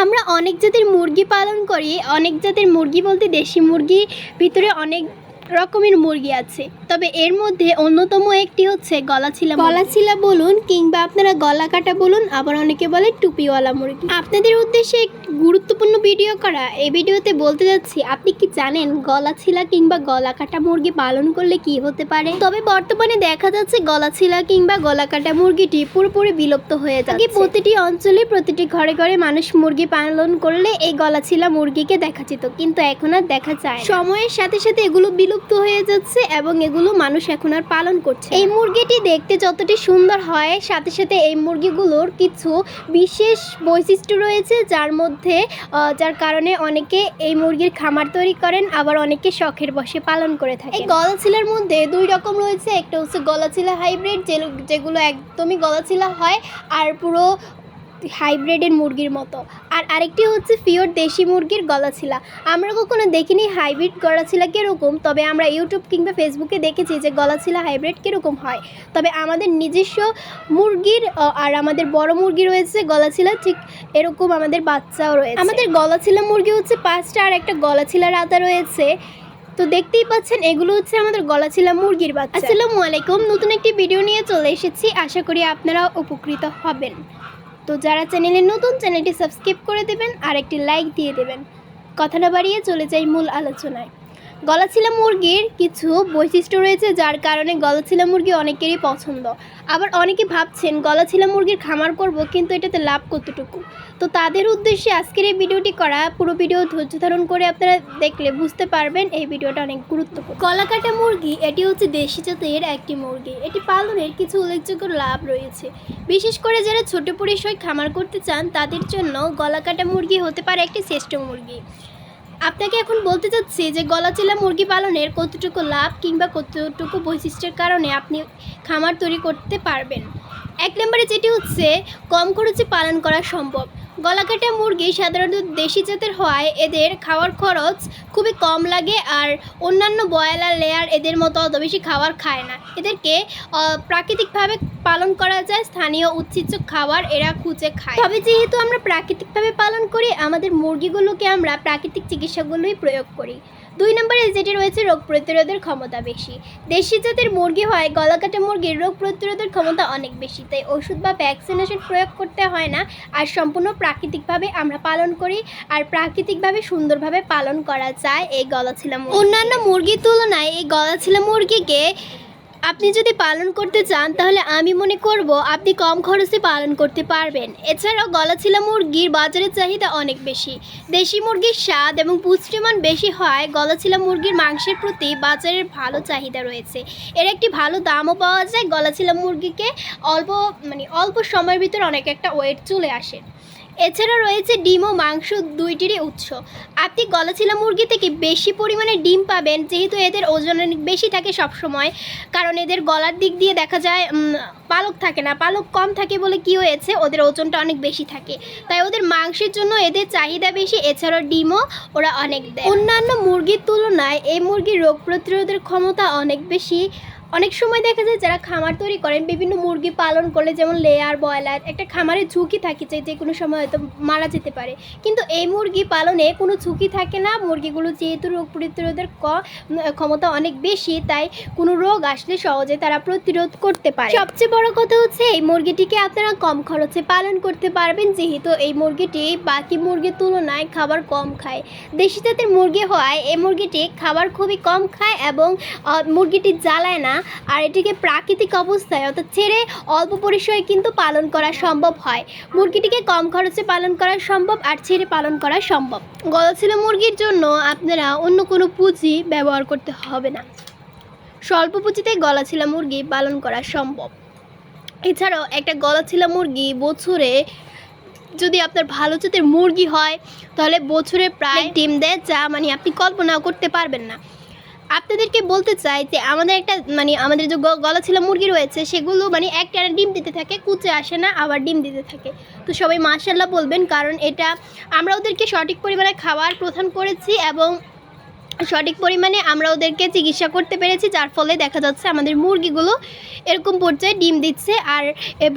আমরা অনেক জাতের মুরগি পালন করি অনেক জাতের মুরগি বলতে দেশি মুরগি ভিতরে অনেক রকমের মুরগি আছে। তবে এর মধ্যে অন্যতম একটি হচ্ছে গলাছিলা গলাছিলা বলুন কিংবা আপনারা গলা কাটা বলুন আবার অনেকে বলে টুপিওয়ালা মুরগি। আপনাদের উদ্দেশ্যে একটি গুরুত্বপূর্ণ ভিডিও করা। এই ভিডিওতে বলতে যাচ্ছি আপনি কি জানেন গলাছিলা কিংবা গলা কাটা মুরগি পালন করলে কি হতে পারে? তবে বর্তমানে দেখা যাচ্ছে গলাছিলা কিংবা গলা কাটা মুরগিটি পুরোপুরি বিলুপ্ত হয়ে যাচ্ছে। প্রতিটি অঞ্চলে প্রতিটি ঘরে ঘরে মানুষ মুরগি পালন করলে এই গলাছিলা মুরগিকে দেখা যেত কিন্তু এখন আর দেখা যায় সময়ের সাথে সাথে এগুলো বিলুপ্ত হয়ে যাচ্ছে এবং এগুলো মানুষ এখন আর পালন করছে এই মুরগিটি দেখতে যতটি সুন্দর হয়, সাথে সাথে এই মুরগিগুলোর কিছু বিশেষ বৈশিষ্ট্য রয়েছে যার মধ্যে যার কারণে অনেকে এই মুরগির খামার তৈরি করেন, আবার অনেকে শখের বসে পালন করে থাকে এই গলাছিলার মধ্যে দুই রকম রয়েছে, একটা হচ্ছে গলাছিলা হাইব্রিড যেগুলো একদমই গলাছিলা হয়, আর পুরো হাইব্রিডের মুরগির মতো। আরেকটি হচ্ছে পিওর দেশি মুরগির গলাছিলা আমরা কখনো দেখিনি হাইব্রিড গলাছিলা কীরকম, তবে আমরা ইউটিউব কিংবা ফেসবুকে দেখেছি যে গলাছিলা হাইব্রিড কীরকম হয়। তবে আমাদের নিজস্ব মুরগির আর আমাদের বড় মুরগি রয়েছে গলাছিলা ঠিক এরকম আমাদের বাচ্চাও রয়েছে। আমাদের গলাছিলা মুরগি হচ্ছে পাঁচটা আর একটা গলাছিলা রাতা রয়েছে। তো দেখতেই পাচ্ছেন, এগুলো হচ্ছে আমাদের গলাছিলা মুরগির বাচ্চা। আসসালামু আলাইকুম, নতুন একটি ভিডিও নিয়ে চলে এসেছি। আশা করি আপনারা উপকৃত হবেন। তো যারা চ্যানেলে নতুন, চ্যানেলটি সাবস্ক্রাইব করে দেবেন আর একটি লাইক দিয়ে দেবেন। কথাটা বাড়িয়ে চলে যাই মূল আলোচনায়। গলাছিলা মুরগির কিছু বৈশিষ্ট্য রয়েছে যার কারণে গলাছিলা মুরগি অনেকেরই পছন্দ। আবার অনেকে ভাবছেন গলাছিলা মুরগির খামার করব, কিন্তু এটাতে লাভ কতটুকু? তো তাদের উদ্দেশ্যে আজকের এই ভিডিওটি করা। পুরো ভিডিও ধৈর্য ধারণ করে আপনারা দেখলে বুঝতে পারবেন এই ভিডিওটা অনেক গুরুত্বপূর্ণ। গলাকাটা মুরগি, এটি হচ্ছে দেশি জাতের একটি মুরগি। এটি পালনের কিছু উল্লেখযোগ্য লাভ রয়েছে। বিশেষ করে যারা ছোট পরিসরে খামার করতে চান, তাদের জন্য গলাকাটা মুরগি হতে পারে একটি শ্রেষ্ঠ মুরগি। আপনাকে এখন বলতে চাচ্ছি যে গলাচিলা মুরগি পালনের কতটুকু লাভ কিংবা কতটুকু বৈশিষ্ট্যের কারণে আপনি খামার তৈরি করতে পারবেন? এক নম্বরে যেটি হচ্ছে, কম খরচে পালন করা সম্ভব। গলাকাটা মুরগি সাধারণত দেশি জাতের হওয়ায় এদের খাওয়ার খরচ খুবই কম লাগে আর অন্যান্য বয়লার লেয়ার এদের মতো অত বেশি খাবার খায় না। এদেরকে প্রাকৃতিকভাবে পালন করা যায়, স্থানীয় উচ্ছিষ্ট খাবার এরা খুঁজে খায়। তবে যেহেতু আমরা প্রাকৃতিকভাবে পালন করি, আমাদের মুরগিগুলোকে আমরা প্রাকৃতিক চিকিৎসাগুলোই প্রয়োগ করি। দুই নম্বরে যেটি রয়েছে রোগ প্রতিরোধের ক্ষমতা বেশি দেশি জাতের মুরগি হয়, গলাকাটা মুরগির রোগ প্রতিরোধের ক্ষমতা অনেক বেশি, তাই ওষুধ বা ভ্যাকসিনেশন প্রয়োগ করতে হয় না, আর সম্পূর্ণ প্রাকৃতিকভাবে আমরা পালন করি, আর প্রাকৃতিকভাবে সুন্দরভাবে পালন করা যায় এই গলাছিলা মুরগি। অন্যান্য মুরগির তুলনায় এই গলাছিলা মুরগিকে আপনি যদি পালন করতে চান, তাহলে আমি মনে করব আপনি কম খরচে পালন করতে পারবেন। এছাড়াও গলাছিলা মুরগির বাজারের চাহিদা অনেক বেশি। দেশি মুরগির স্বাদ এবং পুষ্টিমান বেশি হয় গলাছিলা মুরগির মাংসের প্রতি বাজারের ভালো চাহিদা রয়েছে। এর একটি ভালো দামও পাওয়া যায়। গলাছিলা মুরগিকে অল্প মানে অল্প সময়ের ভিতর অনেক একটা ওয়েট চলে আসে। এছাড়া রয়েছে ডিম ও মাংস দুইটিরই উৎস। আপনি গলাছিলা মুরগি থেকে বেশি পরিমাণে ডিম পাবেন, যেহেতু এদের ওজন অনেক বেশি থাকে সব সময় কারণ এদের গলার দিক দিয়ে দেখা যায় পালক থাকে না। পালক কম থাকে বলে কি হয়েছে? ওদের ওজনটা অনেক বেশি থাকে। তাই ওদের মাংসের জন্য এদের চাহিদা বেশি, এছাড়াও ডিমও ওরা অনেক দেয়। অন্যান্য মুরগির তুলনায় এই মুরগির রোগ প্রতিরোধের ক্ষমতা অনেক বেশি অনেক সময় দেখা যায় যারা খামার তৈরি করেন, বিভিন্ন মুরগি পালন করলে যেমন লেয়ার বয়লার একটা খামারের ঝুঁকি থাকে যে যে কোনো সময় হয়তো মারা যেতে পারে। কিন্তু এই মুরগি পালনে কোনো ঝুঁকি থাকে না। মুরগিগুলো যেহেতু রোগ প্রতিরোধের ক্ষমতা অনেক বেশি, তাই কোনো রোগ আসলে সহজে তারা প্রতিরোধ করতে পারে। সবচেয়ে বড় কথা হচ্ছে এই মুরগিটিকে আপনারা কম খরচে পালন করতে পারবেন, যেহেতু এই মুরগিটি বাকি মুরগির তুলনায় খাবার কম খায়। দেশি জাতের মুরগি হওয়ায় এই মুরগিটি খাবার খুবই কম খায় এবং মুরগিটি জ্বালায় না। আর এটিকে প্রাকৃতিক অবস্থায় অর্থাৎ ছেড়ে অল্প পরিসরে কিন্তু পালন করা সম্ভব হয়। মুরগিটিকে কম খরচে পালন করা সম্ভব আর ছেড়ে পালন করা সম্ভব। গলাছিলা মুরগির জন্য আপনারা অন্য কোনো পুঁজি ব্যবহার করতে হবে না। স্বল্প পুঁজিতে গলাছিলা মুরগি পালন করা সম্ভব। এছাড়াও একটা গলাছিলা মুরগি বছরে যদি আপনার ভালো জাতের মুরগি হয়, তাহলে বছরে প্রায় ডিম দেয় যা মানে আপনি কল্পনাও করতে পারবেন না। আপনাদেরকে বলতে চাই যে আমাদের একটা মানে আমাদের যে গলা ছিল মুরগি রয়েছে, সেগুলো মানে একটা ডিম দিতে থাকে, কুচে আসে না, আবার ডিম দিতে থাকে। তো সবাই মার্শাল্লাহ বলবেন, কারণ এটা আমরা ওদেরকে সঠিক পরিমাণে খাবার প্রধান করেছি এবং সঠিক পরিমাণে আমরা ওদেরকে চিকিৎসা করতে পেরেছি, যার ফলে দেখা যাচ্ছে আমাদের মুরগিগুলো এরকম পর্যায়ে ডিম দিচ্ছে আর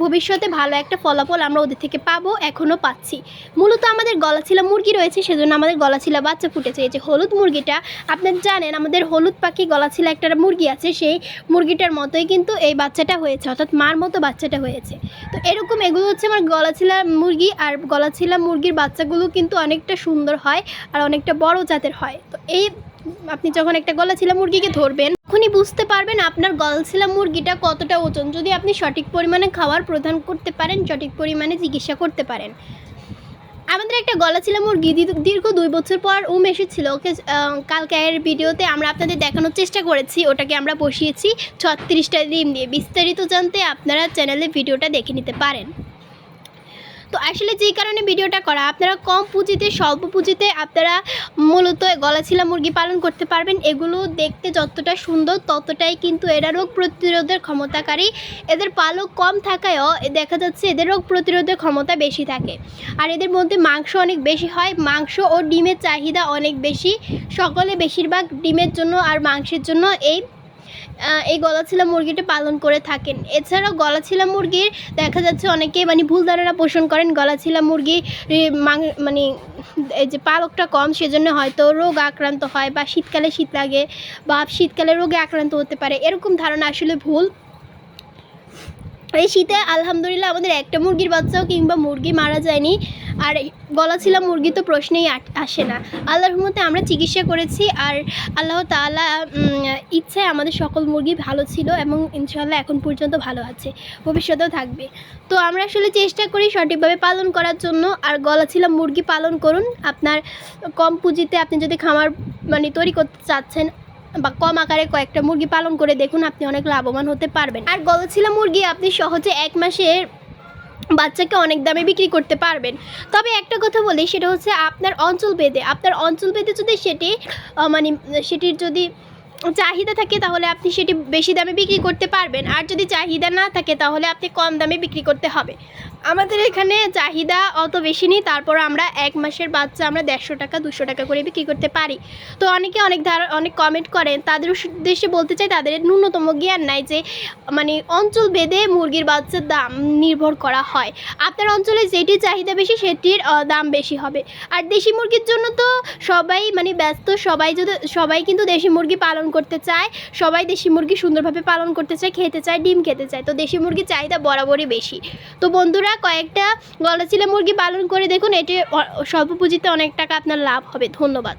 ভবিষ্যতে ভালো একটা ফলাফল আমরা ওদের থেকে পাবো, এখনও পাচ্ছি। মূলত আমাদের গলাছিলা মুরগি রয়েছে, সেজন্য আমাদের গলাছিলা বাচ্চা ফুটেছে। এই যে হলুদ মুরগিটা আপনার জানেন আমাদের হলুদ পাখি গলাছিলা একটা মুরগি আছে, সেই মুরগিটার মতোই কিন্তু এই বাচ্চাটা হয়েছে, অর্থাৎ মার মতো বাচ্চাটা হয়েছে। তো এরকম এগুলো হচ্ছে আমার গলাছিলা মুরগি আর গলাছিলা মুরগির বাচ্চাগুলো কিন্তু অনেকটা সুন্দর হয় আর অনেকটা বড় জাতের হয়। তো এই আপনি যখন একটা গলাছিলা মুরগিকে ধরবেন, তখনই বুঝতে পারবেন আপনার গলছিলা মুরগিটা কতটা ওজন। যদি আপনি সঠিক পরিমাণে খাবার প্রদান করতে পারেন, সঠিক পরিমাণে চিকিৎসা করতে পারেন। আমাদের একটা গলাছিলা মুরগি দীর্ঘ- দুই বছর পর উম এসেছিল। ওকে কালকের ভিডিওতে আমরা আপনাদের দেখানোর চেষ্টা করেছি। ওটাকে আমরা বসিয়েছি ছত্রিশটা ডিম দিয়ে। বিস্তারিত জানতে আপনারা চ্যানেলে ভিডিওটা দেখে নিতে পারেন। তো আসলে যেই কারণে ভিডিওটা করা, আপনারা কম পুঁজিতে, স্বল্প পুঁজিতে আপনারা মূলত গলাছিলা মুরগি পালন করতে পারবেন। এগুলো দেখতে যতটা সুন্দর, ততটাই কিন্তু এরা রোগ প্রতিরোধের ক্ষমতাকারী। এদের পালক কম থাকায়ও দেখা যাচ্ছে এদের রোগ প্রতিরোধের ক্ষমতা বেশি থাকে। আর এদের মধ্যে মাংস অনেক বেশি হয়, মাংস ও ডিমের চাহিদা অনেক বেশি। সকলে বেশিরভাগ ডিমের জন্য আর মাংসের জন্য এই এই গলাছিলা মুরগিটা পালন করে থাকেন। এছাড়াও গলাছিলা মুরগির দেখা যাচ্ছে অনেকে মানে ভুল ধারণা পোষণ করেন, গলাছিলা মুরগি মানে এই যে পালকটা কম, সেজন্য হয়তো রোগ আক্রান্ত হয় বা শীতকালে শীত লাগে বা শীতকালে রোগে আক্রান্ত হতে পারে। এরকম ধারণা আসলে ভুল। এই শীতে আলহামদুলিল্লাহ আমাদের একটা মুরগির বাচ্চাও কিংবা মুরগি মারা যায়নি। আর গলাছিলা মুরগি তো প্রশ্নেই আসে না। আল্লাহর রহমতে আমরা চিকিৎসা করেছি আর আল্লাহ উম, ইচ্ছায় আমাদের সকল মুরগি ভালো ছিল এবং ইনশাল্লাহ এখন পর্যন্ত ভালো আছে ভবিষ্যতেও থাকবে। তো আমরা আসলে চেষ্টা করি সঠিকভাবে পালন করার জন্য। আর গলাছিলা মুরগি পালন করুন। আপনার কম পুঁজিতে আপনি যদি খামার মানে তৈরি করতে চাচ্ছেন বা কম আকারে কয়েকটা মুরগি পালন করে দেখুন আপনি অনেক লাভবান হতে পারবেন। আর গলছিলা মুরগি আপনি সহজে এক মাসের বাচ্চাকে অনেক দামে বিক্রি করতে পারবেন। তবে একটা কথা বলি, সেটা হচ্ছে আপনার অঞ্চল ভেদে। আপনার অঞ্চল ভেদে যদি সেটি মানে সেটির যদি চাহিদা থাকে, তাহলে আপনি সেটি বেশি দামে বিক্রি করতে পারবেন। আর যদি চাহিদা না থাকে, তাহলে আপনি কম দামে বিক্রি করতে হবে। আমাদের এখানে চাহিদা অত বেশি নেই তারপর আমরা এক মাসের বাচ্চা আমরা দেড়শো টাকা, দুশো টাকা করে বিক্রি করতে পারি। তো অনেকে অনেক ধার, অনেক কমেন্ট করেন, তাদের উদ্দেশ্যে বলতে চাই তাদের ন্যূনতম জ্ঞান নাই যে মানে অঞ্চল ভেদে মুরগির বাচ্চার দাম নির্ভর করা হয়। আপনার অঞ্চলে যেটির চাহিদা বেশি, সেটির দাম বেশি হবে। আর দেশি মুরগির জন্য তো সবাই মানে ব্যস্ত, সবাই যদি, সবাই কিন্তু দেশি মুরগি পালন করতে চায়, সবাই দেশি মুরগি সুন্দরভাবে পালন করতে চায়, খেতে চায়, ডিম খেতে চায়। তো দেশি মুরগির চাহিদা বরাবরই বেশি। তো বন্ধুরা কয়েকটা গলাচিলা মুরগি পালন করে দেখুন, এটি স্বল্প পুঁজিতে অনেক টাকা, আপনার লাভ হবে। ধন্যবাদ।